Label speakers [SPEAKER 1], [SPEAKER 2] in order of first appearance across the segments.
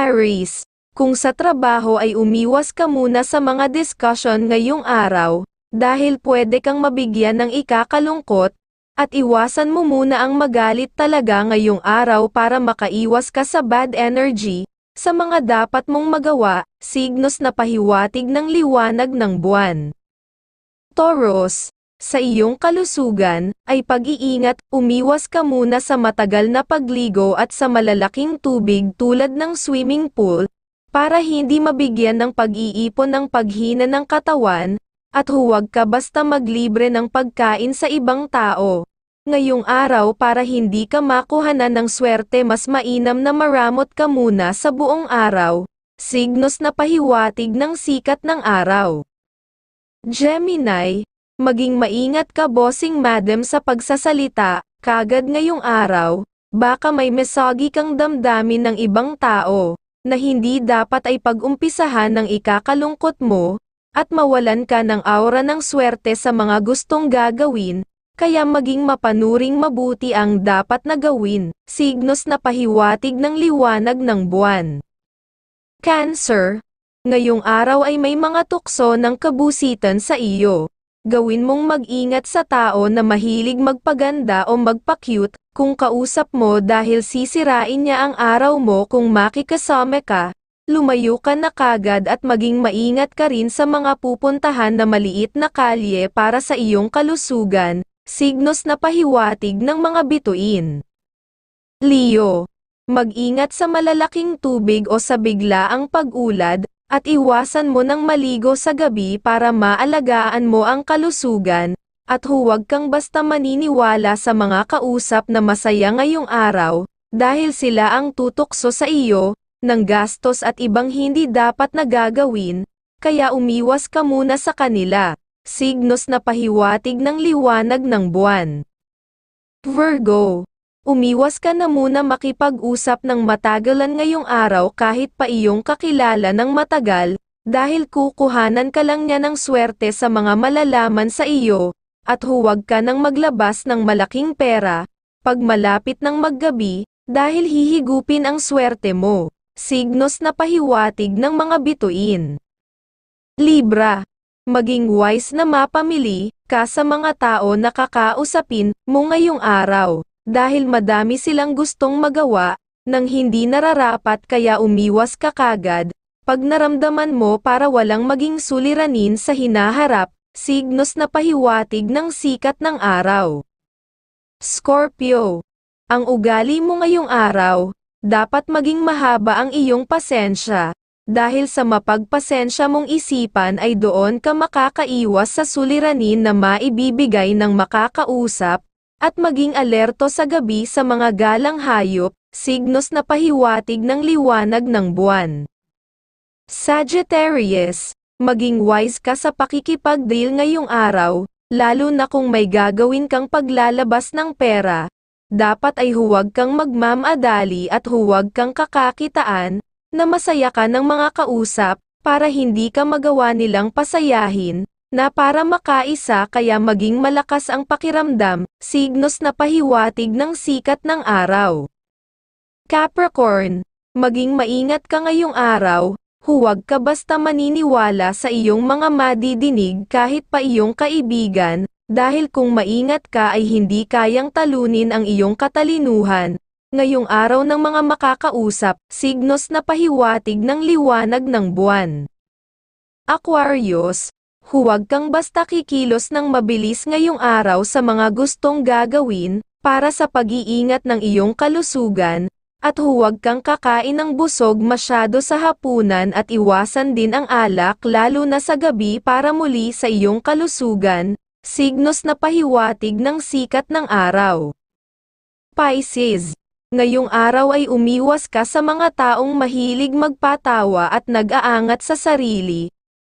[SPEAKER 1] Aries, kung sa trabaho ay umiwas ka muna sa mga discussion ngayong araw, dahil pwede kang mabigyan ng ikakalungkot, at iwasan mo muna ang magalit talaga ngayong araw para makaiwas ka sa bad energy, sa mga dapat mong magawa, signos na pahiwatig ng liwanag ng buwan. Taurus, sa iyong kalusugan, ay pag-iingat, umiwas ka muna sa matagal na pagligo at sa malalaking tubig tulad ng swimming pool, para hindi mabigyan ng pag-iipon ng paghina ng katawan, at huwag ka basta maglibre ng pagkain sa ibang tao. Ngayong araw para hindi ka makuhanan ng swerte mas mainam na maramot ka muna sa buong araw, signos na pahiwatig ng sikat ng araw. Gemini, maging maingat ka bossing madam sa pagsasalita, kagad ngayong araw, baka may mesagi kang damdamin ng ibang tao, na hindi dapat ay pag-umpisahan ng ikakalungkot mo, at mawalan ka ng aura ng swerte sa mga gustong gagawin, kaya maging mapanuring mabuti ang dapat na gawin, signos na pahiwatig ng liwanag ng buwan. Cancer, ngayong araw ay may mga tukso ng kabusitan sa iyo. Gawin mong mag-ingat sa tao na mahilig magpaganda o magpa-cute, kung kausap mo dahil sisirain niya ang araw mo kung makikasama ka, lumayo ka na kagad at maging maingat ka rin sa mga pupuntahan na maliit na kalye para sa iyong kalusugan, signos na pahiwatig ng mga bituin. Leo, mag-ingat sa malalaking tubig o sa biglaang pag-ulad, at iwasan mo ng maligo sa gabi para maalagaan mo ang kalusugan, at huwag kang basta maniniwala sa mga kausap na masaya ngayong araw, dahil sila ang tutukso sa iyo, ng gastos at ibang hindi dapat na gagawin, kaya umiwas ka muna sa kanila, signos na pahiwatig ng liwanag ng buwan. Virgo, umiwas ka na muna makipag-usap ng matagalan ngayong araw kahit pa iyong kakilala ng matagal, dahil kukuhanan ka lang niya ng swerte sa mga malalaman sa iyo, at huwag ka nang maglabas ng malaking pera, pag malapit ng maggabi, dahil hihigupin ang swerte mo, signos na pahiwatig ng mga bituin. Libra, maging wise na mapamili, ka sa mga tao na kakausapin mo ngayong araw, dahil madami silang gustong magawa, nang hindi nararapat kaya umiwas ka kagad, pag naramdaman mo para walang maging suliranin sa hinaharap, signos na pahiwatig ng sikat ng araw. Scorpio, ang ugali mo ngayong araw, dapat maging mahaba ang iyong pasensya, dahil sa mapagpasensya mong isipan ay doon ka makakaiwas sa suliranin na maibibigay ng makakausap, at maging alerto sa gabi sa mga galang hayop, signos na pahiwatig ng liwanag ng buwan. Sagittarius, maging wise ka sa pakikipag-deal ngayong araw, lalo na kung may gagawin kang paglalabas ng pera, dapat ay huwag kang magmamadali at huwag kang kakakitaan, na masaya ka ng mga kausap, para hindi ka magawa nilang pasayahin, na para makaisa kaya maging malakas ang pakiramdam, signos na pahiwatig ng sikat ng araw. Capricorn, maging maingat ka ngayong araw, huwag ka basta maniniwala sa iyong mga madidinig kahit pa iyong kaibigan, dahil kung maingat ka ay hindi kayang talunin ang iyong katalinuhan, ngayong araw ng mga makakausap, signos na pahiwatig ng liwanag ng buwan. Aquarius, huwag kang basta kikilos ng mabilis ngayong araw sa mga gustong gagawin, para sa pag-iingat ng iyong kalusugan, at huwag kang kakain ng busog masyado sa hapunan at iwasan din ang alak lalo na sa gabi para muli sa iyong kalusugan, signos na pahiwatig ng sikat ng araw. Pisces Ngayong araw ay umiwas ka sa mga taong mahilig magpatawa at nag-aangat sa sarili.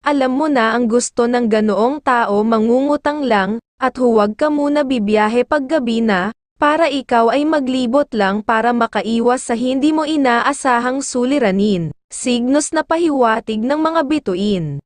[SPEAKER 1] Alam mo na ang gusto ng ganoong tao mangungutang lang, at huwag ka muna bibiyahe paggabi na, para ikaw ay maglibot lang para makaiwas sa hindi mo inaasahang suliranin, signos na pahiwatig ng mga bituin.